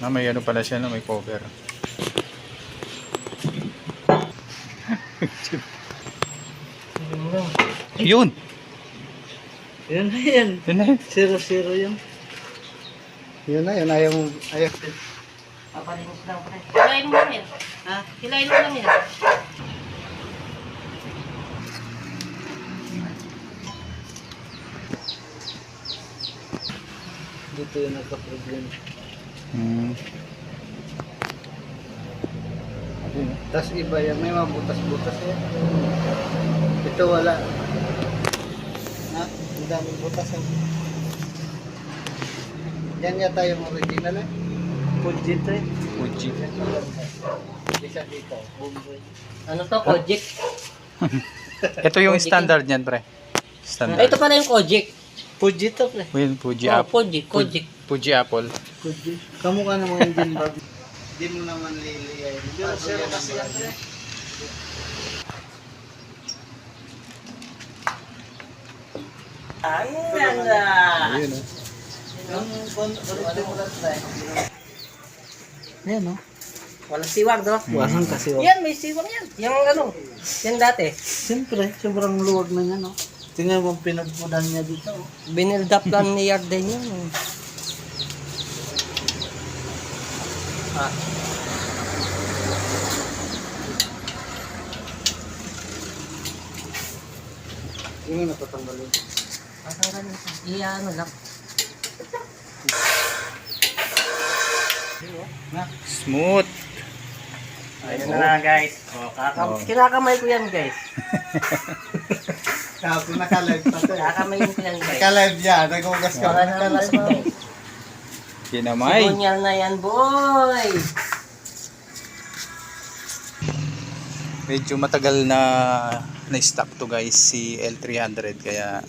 Na may ano pala siya na may cover. Yun! Yan na yan. Yun na yun. Zero zero yan. Yun na, yun ayaw, ayaw. Papalinis lang pre. Hilahin mo lang yan. Ha? Hilahin mo lang yan. Dito yung nagka-problem. Hmm. Tapos iba yan, may mga butas-butas yan. Ito wala. Ha? Ang daming butas yan. Yan yata yung original eh. Pudjit eh. Fuji. Isa dito. Ano to? Kojik? Ito yung standard niyan, pre. Standard. ito pala yung Kojik. Pudjit to pre. Yun, Fuji Oh, Apple. Kojik. Kojik. Fuji Apple. Pudjit. Kamukha ng mga engine bag. Hindi mo naman liliyayin. Zero zero kasi yan eh. Ang ganda. Ayun oh. Original tayo. Ayan o. Walang siwag, no? Walang kasi o. Yan, may siwag yan. Yung ano, yan dati. Siyempre, sobrang luwag na yan o. Tingnan mo ang pinagpunan niya dito oh. o. Binild up lang ni Yarden yun. eh. Ah, Yung natatanggalin. patanggalin ko. Iya, ano lang. Smooth. Ayun na nga, guys. Oh, kakam Kinakamay ko yan, guys. Tapos naka-live pa to. Kakamayin ko yan, guys. Naka-live yan. Nagugas ka. Baka naman mo. Kinamay. Sinunyal na yan, boy. Medyo matagal na na-stock to guys si L300 kaya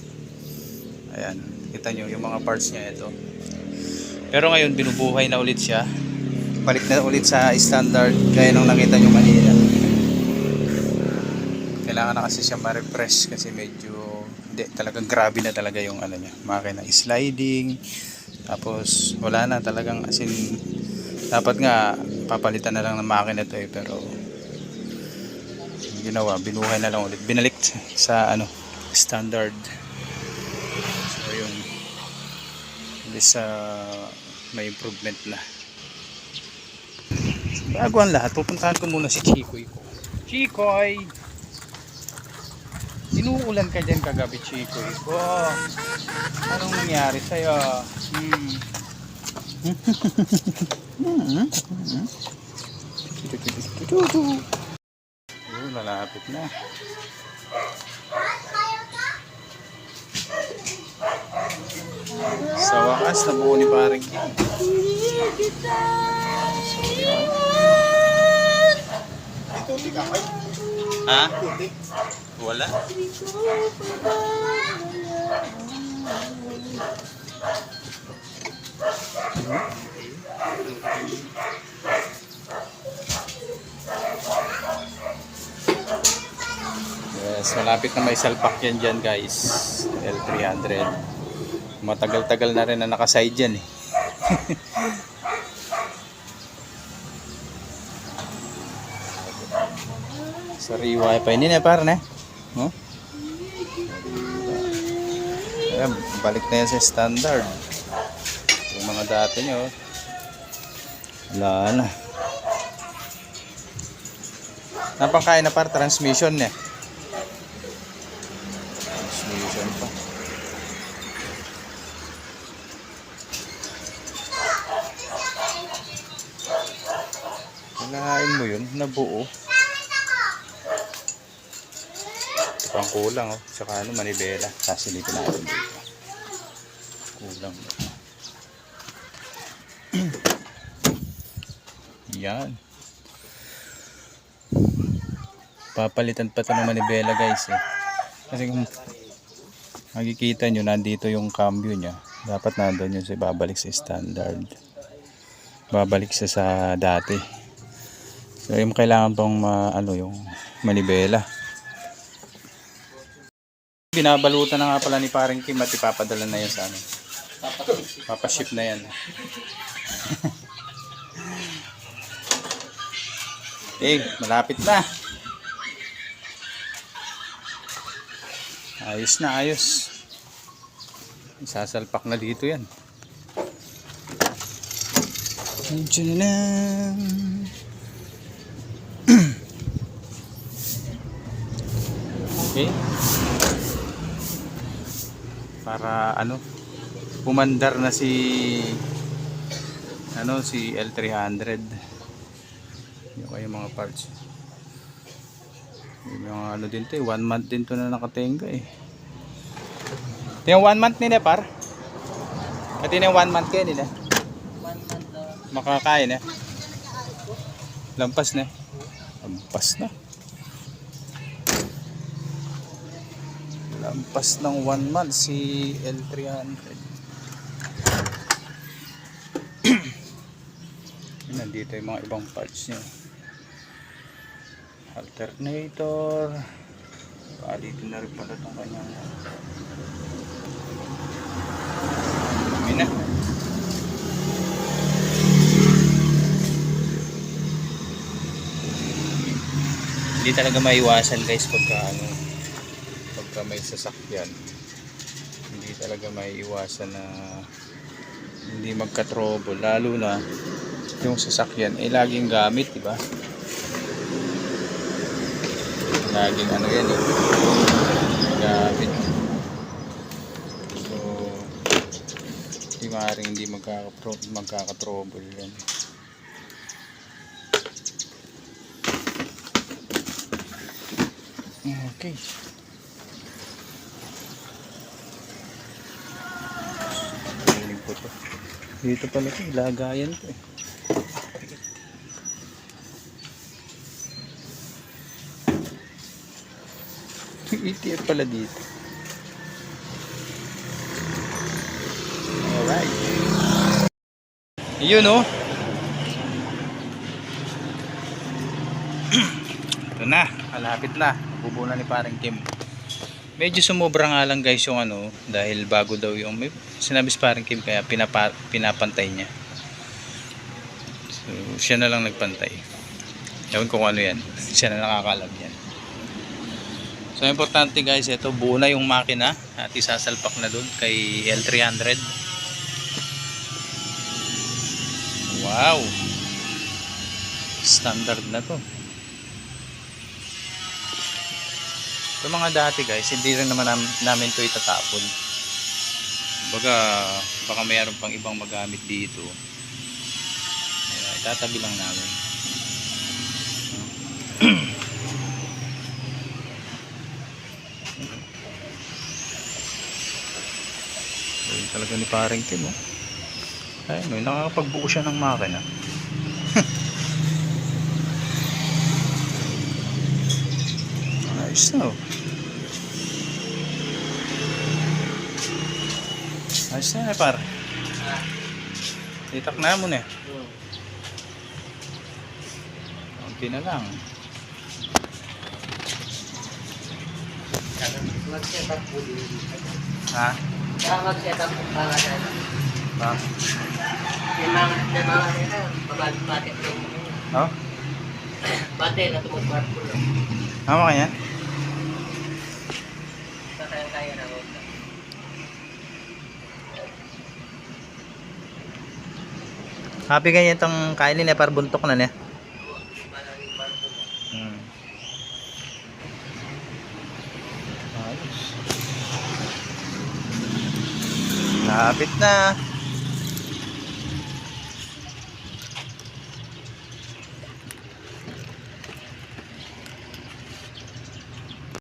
ayan, kita nyo yung mga parts niya ito. Pero ngayon binubuhay na ulit siya. Balik na ulit sa standard gaya nung nakita nyo kanina. Kailangan na kasi siya ma-refresh kasi medyo hindi, talagang grabe na talaga yung ano niya, makina sliding. Tapos wala na talagang as in dapat nga papalitan na lang ng makina to eh pero ginawa, binuhay na lang ulit. Binalik sa ano, standard. So yun. Hindi sa may improvement na. Bago ang lahat, pupuntahan ko muna si Chikoy ko. Chikoy! Inuulan ka dyan kagabi, Chikoy ko. Anong nangyari sa'yo? Hmm. Oh, lalapit na. Sa wakas, nabuo ni parang Kim. Ha? Wala? Yes, malapit na may salpak yan dyan guys. L300. Matagal-tagal na rin na nakaside yan eh. Sariwa pa ini na parang eh. No? Ayan, balik na yan sa standard. Yung mga dati nyo. Wala na. Napakain na par transmission eh. Transmission pa. Kailangan mo yun, nabuo. Pang kulang oh. Tsaka ano, manibela. Sasilipin natin dito. Kulang. Yan. Papalitan pa ito ng manibela guys eh. Kasi kung makikita nyo, nandito yung cambio niya. Dapat nandun yun sa babalik sa standard. Babalik siya sa dati. So yung kailangan pang ma, ano, yung manibela. Binabalutan na nga pala ni parang Kim at ipapadala na yan sa ano. Papaship na yan. Eh, malapit na. Ayos na, ayos. Isasalpak na dito yan. Okay. Para ano, pumandar na si ano si L300 yung kayo mga parts. Yung ano din to eh one month din to na nakatenga eh. Ito yung one month nila par. Ito yung one month kayo nila. Makakain eh. Lampas na lampas na lampas ng one month si L300 Yun, nandito yung mga ibang parts niya. Alternator. Ah, dito na rin pala itong kanyang yun na. Hindi talaga maiwasan guys pagka ano pagka may sasakyan hindi talaga maiwasan na hindi magka-trouble lalo na yung sasakyan ay laging gamit di ba? Laging ano yan eh gamit. So hindi maaaring hindi magkaka- magkaka-trouble yan. Okay Dito pala ito, lagayan to eh. ETF pala dito. Alright. Yun oh. Ito na, malapit na. Bubuo na ni parang Kim. Medyo sumobra nga lang guys yung ano dahil bago daw yung may sinabi si parang Kim kaya pinapa, pinapantay niya. So siya na lang nagpantay. Ewan ko kung ano yan. siya na nakakalam yan. So importante guys, ito buo na yung makina at isasalpak na doon kay L300. Wow. Standard na to. Yung mga dati guys, hindi rin naman nam- namin to itatapon. Baga, baka mayroon pang ibang magamit dito. Kaya itatabi lang namin. Ayun talaga ni paring Kim oh. Ayun, no, nakakapagbuo siya ng makina. Ayos na oh. Ayos na eh par. Itak na mo na. Kunti na lang. Ha? Kaya mag-set up para sa Ba? yung mga yung mga po. Oh? Bate na tumutwar po lang. Tama ka yan? Happy ganyan itong kainin eh, par buntok na niya. Hmm. Lapit na.